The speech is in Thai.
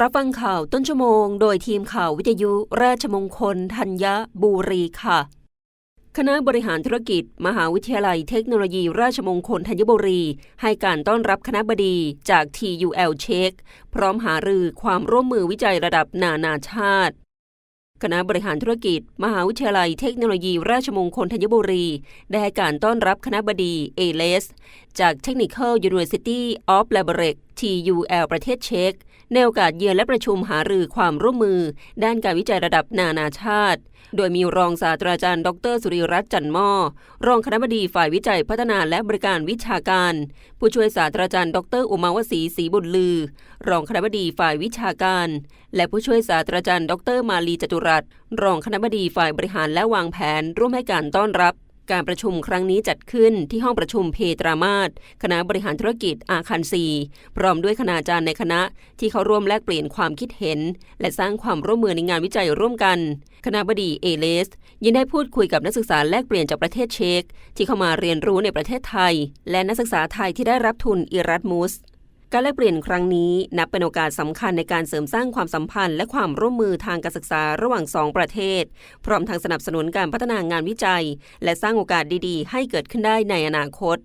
รับฟังข่าวต้นชั่วโมง โดยทีมข่าววิทยุราชมงคลธัญบุรีค่ะ คณะบริหารธุรกิจ มหาวิทยาลัยเทคโนโลยีราชมงคลธัญบุรี ให้การต้อนรับคณะบดีจาก TUL เช็คพร้อมหารือความร่วมมือวิจัยระดับนานาชาติคณะบริหารธุรกิจ มหาวิทยาลัยเทคโนโลยีราชมงคลธัญบุรี ได้ให้การต้อนรับคณะบดีเอเลสจาก Technical University of l a b r e c TUL ประเทศเช็กในโอกาสเยือนและประชุมหารือความร่วมมือ ด้านการวิจัยระดับนานาชาติ โดยมีรองศาสตราจารย์ ดร สุริรัตน์จันม้อรองคณบดีฝ่ายวิจัยพัฒนาและบริการวิชาการ ผู้ช่วยศาสตราจารย์ ดร อุมาวสีศรีบุญลือ รองคณบดีฝ่ายวิชาการ และผู้ช่วยศาสตราจารย์ ดร มาลีจตุรัสรองคณบดีฝ่ายบริหารและวางแผนร่วมให้การต้อนรับ การประชุมครั้งนี้จัดขึ้นที่ห้องประชุมเพตรามาศคณะบริหารธุรกิจอาคารซีพร้อมด้วยคณาจารย์ในคณะที่เขาร่วมแลกเปลี่ยนความคิดเห็น และสร้างความร่วมมือในงานวิจัยร่วมกัน คณะบดีเอเลสยังได้พูดคุยกับนักศึกษาแลกเปลี่ยนจากประเทศเช็กที่เข้ามาเรียนรู้ในประเทศไทย และนักศึกษาไทยที่ได้รับทุนอิรัตมุส การแลกเปลี่ยนครั้งนี้นับเป็นโอกาสสำคัญในการเสริมสร้างความสัมพันธ์ และความร่วมมือทางการศึกษาระหว่างสองประเทศ พร้อมทางสนับสนุนการพัฒนางานวิจัย และสร้างโอกาสดีๆ ให้เกิดขึ้นได้ในอนาคต